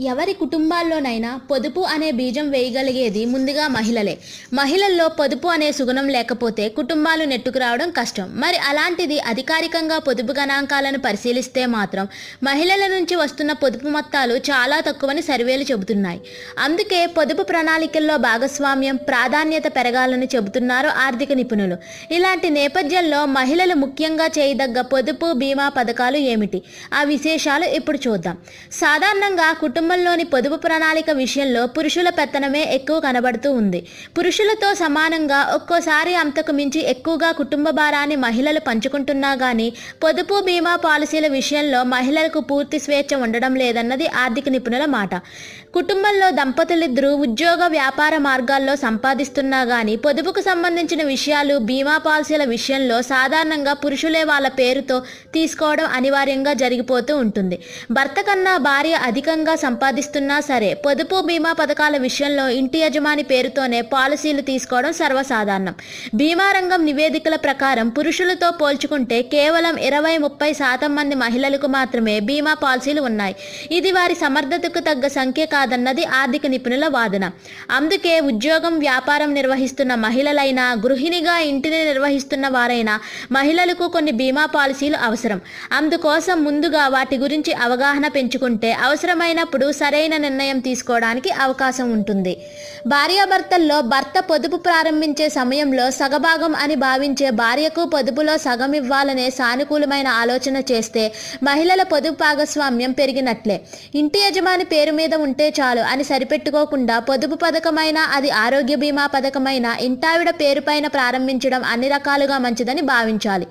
ఎవరి కుటుంబాల్లోనైనా పొదుపు అనే బీజం వేయగలిగేది ముందుగా మహిళలే. మహిళల్లో పొదుపు అనే సుగుణం లేకపోతే కుటుంబాలు నెట్టుకు రావడం కష్టం. మరి అలాంటిది అధికారికంగా పొదుపు గణాంకాలను పరిశీలిస్తే మాత్రం మహిళల నుంచి వస్తున్న పొదుపు మొత్తాలు చాలా తక్కువని సర్వేలు చెబుతున్నాయి. అందుకే పొదుపు ప్రణాళికల్లో భాగస్వామ్యం ప్రాధాన్యత పెరగాలని చెబుతున్నారు ఆర్థిక నిపుణులు. ఇలాంటి నేపథ్యంలో మహిళలు ముఖ్యంగా చేయదగ్గ పొదుపు బీమా పథకాలు ఏమిటి? ఆ విశేషాలు ఇప్పుడు చూద్దాం. సాధారణంగా కుటుంబ కుటుంబంలోని పొదుపు ప్రణాళిక విషయంలో పురుషుల పెత్తనమే ఎక్కువ కనబడుతూ ఉంది. పురుషులతో సమానంగా ఒక్కోసారి అంతకు మించి ఎక్కువగా కుటుంబ భారాన్ని మహిళలు పంచుకుంటున్నా కానీ పొదుపు బీమా పాలసీల విషయంలో మహిళలకు పూర్తి స్వేచ్ఛ ఉండడం లేదన్నది ఆర్థిక నిపుణుల మాట. కుటుంబంలో దంపతులిద్దరూ ఉద్యోగ వ్యాపార మార్గాల్లో సంపాదిస్తున్నా కానీ పొదుపుకు సంబంధించిన విషయాలు బీమా పాలసీల విషయంలో సాధారణంగా పురుషులే వాళ్ళ పేరుతో తీసుకోవడం అనివార్యంగా జరిగిపోతూ ఉంటుంది. భర్త కన్నా భార్య అధికంగా సంపాదిస్తున్నా సరే పొదుపు బీమా పథకాల విషయంలో ఇంటి యజమాని పేరుతోనే పాలసీలు తీసుకోవడం సర్వసాధారణం. బీమా రంగం నివేదికల ప్రకారం పురుషులతో పోల్చుకుంటే కేవలం ఇరవై ముప్పై శాతం మంది మహిళలకు మాత్రమే బీమా పాలసీలు ఉన్నాయి. ఇది వారి సమర్థతకు తగ్గ సంఖ్య కాదన్నది ఆర్థిక నిపుణుల వాదన. అందుకే ఉద్యోగం వ్యాపారం నిర్వహిస్తున్న మహిళలైనా గృహిణిగా ఇంటిని నిర్వహిస్తున్న వారైనా మహిళలకు కొన్ని బీమా పాలసీలు అవసరం. అందుకోసం ముందుగా వాటి గురించి అవగాహన పెంచుకుంటే అవసరమైనప్పుడు సరైన నిర్ణయం తీసుకోవడానికి అవకాశం ఉంటుంది. భార్యాభర్తల్లో భర్త పొదుపు ప్రారంభించే సమయంలో సగభాగం అని భావించే భార్యకు పొదుపులో సగం ఇవ్వాలనే సానుకూలమైన ఆలోచన చేస్తే మహిళల పొదుపు భాగస్వామ్యం పెరిగినట్లే. ఇంటి యజమాని పేరు మీద ఉంటే చాలు అని సరిపెట్టుకోకుండా పొదుపు పథకమైన అది ఆరోగ్య బీమా పథకమైన ఇంటావిడ పేరుపైన ప్రారంభించడం అన్ని రకాలుగా మంచిదని భావించాలి.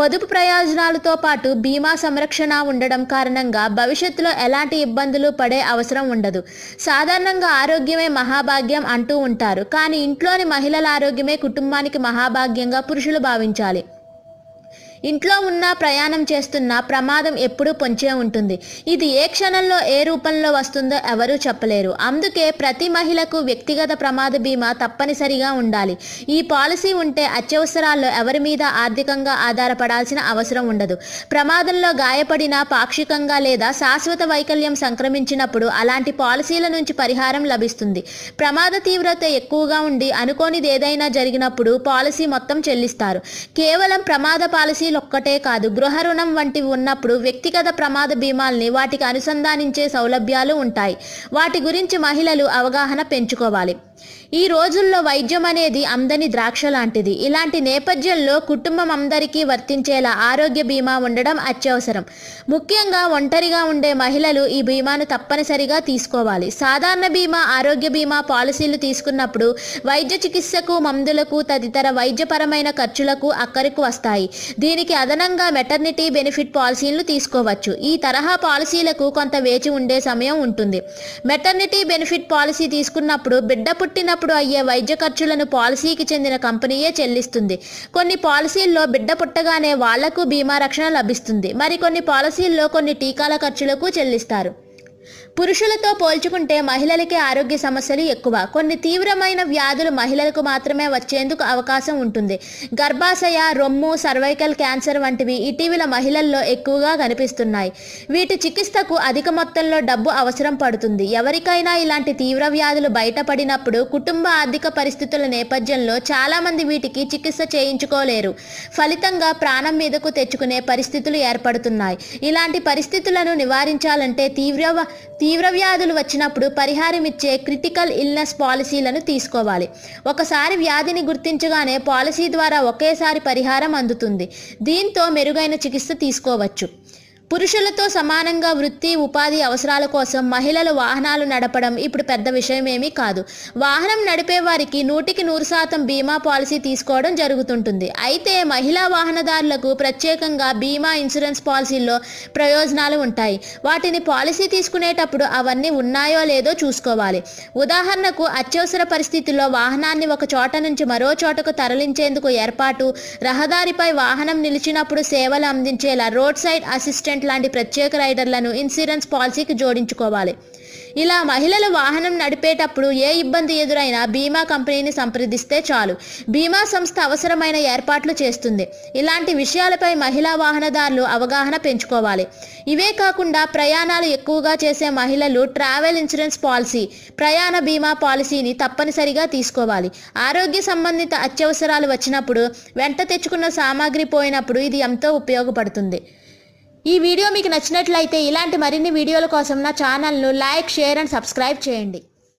పొదుపు ప్రయోజనాలతో పాటు బీమా సంరక్షణ ఉండడం కారణంగా భవిష్యత్తులో ఎలాంటి ఇబ్బందులు పడే అవసరం ఉండదు. సాధారణంగా ఆరోగ్యమే మహాభాగ్యం అంటూ ఉంటారు. కానీ ఇంట్లోని మహిళల ఆరోగ్యమే కుటుంబానికి మహాభాగ్యంగా పురుషులు భావించాలి. ఇంట్లో ఉన్న ప్రయాణం చేస్తున్న ప్రమాదం ఎప్పుడూ పొంచే ఉంటుంది. ఇది ఏ క్షణంలో ఏ రూపంలో వస్తుందో ఎవరూ చెప్పలేరు. అందుకే ప్రతి మహిళకు వ్యక్తిగత ప్రమాద బీమా తప్పనిసరిగా ఉండాలి. ఈ పాలసీ ఉంటే అత్యవసరాల్లో ఎవరి మీద ఆర్థికంగా ఆధారపడాల్సిన అవసరం ఉండదు. ప్రమాదంలో గాయపడిన పాక్షికంగా లేదా శాశ్వత వైకల్యం సంక్రమించినప్పుడు అలాంటి పాలసీల నుంచి పరిహారం లభిస్తుంది. ప్రమాద తీవ్రత ఎక్కువగా ఉండి అనుకోనిది ఏదైనా జరిగినప్పుడు పాలసీ మొత్తం చెల్లిస్తారు. కేవలం ప్రమాద పాలసీ ఒక్కటే కాదు గృహ రుణం వంటివి ఉన్నప్పుడు వ్యక్తిగత ప్రమాద బీమాల్ని వాటికి అనుసంధానించే సౌలభ్యాలు ఉంటాయి. వాటి గురించి మహిళలు అవగాహన పెంచుకోవాలి. ఈ రోజుల్లో వైద్యం అనేది అందని ద్రాక్ష లాంటిది ఇలాంటి నేపథ్యంలో కుటుంబం అందరికీ వర్తించేలా ఆరోగ్య బీమా ఉండడం అత్యవసరం. ముఖ్యంగా ఒంటరిగా ఉండే మహిళలు ఈ బీమాను తప్పనిసరిగా తీసుకోవాలి. సాధారణ బీమా ఆరోగ్య బీమా పాలసీలు తీసుకున్నప్పుడు వైద్య చికిత్సకు మందులకు తదితర వైద్యపరమైన ఖర్చులకు అక్కరకు వస్తాయి. దీనికి అదనంగా మెటర్నిటీ బెనిఫిట్ పాలసీలు తీసుకోవచ్చు. ఈ తరహా పాలసీలకు కొంత వేచి ఉండే సమయం ఉంటుంది. మెటర్నిటీ బెనిఫిట్ పాలసీ తీసుకున్నప్పుడు బిడ్డ పుట్టినప్పుడు అయ్యే వైద్య ఖర్చులను పాలసీకి చెందిన కంపెనీయే చెల్లిస్తుంది. కొన్ని పాలసీల్లో బిడ్డ పుట్టగానే వాళ్ళకు బీమా రక్షణ లభిస్తుంది. మరికొన్ని పాలసీల్లో కొన్ని టీకాల ఖర్చులకు చెల్లిస్తారు. పురుషులతో పోల్చుకుంటే మహిళలకే ఆరోగ్య సమస్యలు ఎక్కువ. కొన్ని తీవ్రమైన వ్యాధులు మహిళలకు మాత్రమే వచ్చేందుకు అవకాశం ఉంటుంది. గర్భాశయ రొమ్ము సర్వైకల్ క్యాన్సర్ వంటివి ఇటీవల మహిళల్లో ఎక్కువగా కనిపిస్తున్నాయి. వీటి చికిత్సకు అధిక మొత్తంలో డబ్బు అవసరం పడుతుంది. ఎవరికైనా ఇలాంటి తీవ్ర వ్యాధులు బయటపడినప్పుడు కుటుంబ ఆర్థిక పరిస్థితుల నేపథ్యంలో చాలామంది వీటికి చికిత్స చేయించుకోలేరు. ఫలితంగా ప్రాణం మీదకు తెచ్చుకునే పరిస్థితులు ఏర్పడుతున్నాయి. ఇలాంటి పరిస్థితులను నివారించాలంటే తీవ్ర తీవ్ర వ్యాధులు వచ్చినప్పుడు పరిహారం ఇచ్చే క్రిటికల్ ఇల్నెస్ పాలసీలను తీసుకోవాలి. ఒకసారి వ్యాధిని గుర్తించగానే పాలసీ ద్వారా ఒకేసారి పరిహారం అందుతుంది. దీంతో మెరుగైన చికిత్స తీసుకోవచ్చు. పురుషులతో సమానంగా వృత్తి ఉపాధి అవసరాల కోసం మహిళలు వాహనాలు నడపడం ఇప్పుడు పెద్ద విషయమేమీ కాదు. వాహనం నడిపే వారికి నూటికి నూరు శాతం బీమా పాలసీ తీసుకోవడం జరుగుతుంటుంది. అయితే మహిళా వాహనదారులకు ప్రత్యేకంగా బీమా ఇన్సూరెన్స్ పాలసీల్లో ప్రయోజనాలు ఉంటాయి. వాటిని పాలసీ తీసుకునేటప్పుడు అవన్నీ ఉన్నాయో లేదో చూసుకోవాలి. ఉదాహరణకు అత్యవసర పరిస్థితుల్లో వాహనాన్ని ఒక చోట నుంచి మరో చోటకు తరలించేందుకు ఏర్పాటు రహదారిపై వాహనం నిలిచినప్పుడు సేవలు అందించేలా రోడ్ సైడ్ అసిస్టెంట్ లాంటి ప్రత్యేక రైడర్లను ఇన్సూరెన్స్ పాలసీకి జోడించుకోవాలి. ఇలా మహిళలు వాహనం నడిపేటప్పుడు ఏ ఇబ్బంది ఎదురైనా బీమా కంపెనీని సంప్రదిస్తే చాలు. బీమా సంస్థ అవసరమైన ఏర్పాట్లు చేస్తుంది. ఇలాంటి విషయాలపై మహిళా వాహనదారులు అవగాహన పెంచుకోవాలి. ఇవే కాకుండా ప్రయాణాలు ఎక్కువగా చేసే మహిళలు ట్రావెల్ ఇన్సూరెన్స్ పాలసీ ప్రయాణ బీమా పాలసీని తప్పనిసరిగా తీసుకోవాలి. ఆరోగ్య సంబంధిత అత్యవసరాలు వచ్చినప్పుడు వెంట తెచ్చుకున్న సామాగ్రి పోయినప్పుడు ఇది ఎంతో ఉపయోగపడుతుంది. ఈ వీడియో మీకు నచ్చినట్లయితే ఇలాంటి మరిన్ని వీడియోల కోసం నా ఛానల్ను లైక్ షేర్ అండ్ సబ్స్క్రైబ్ చేయండి.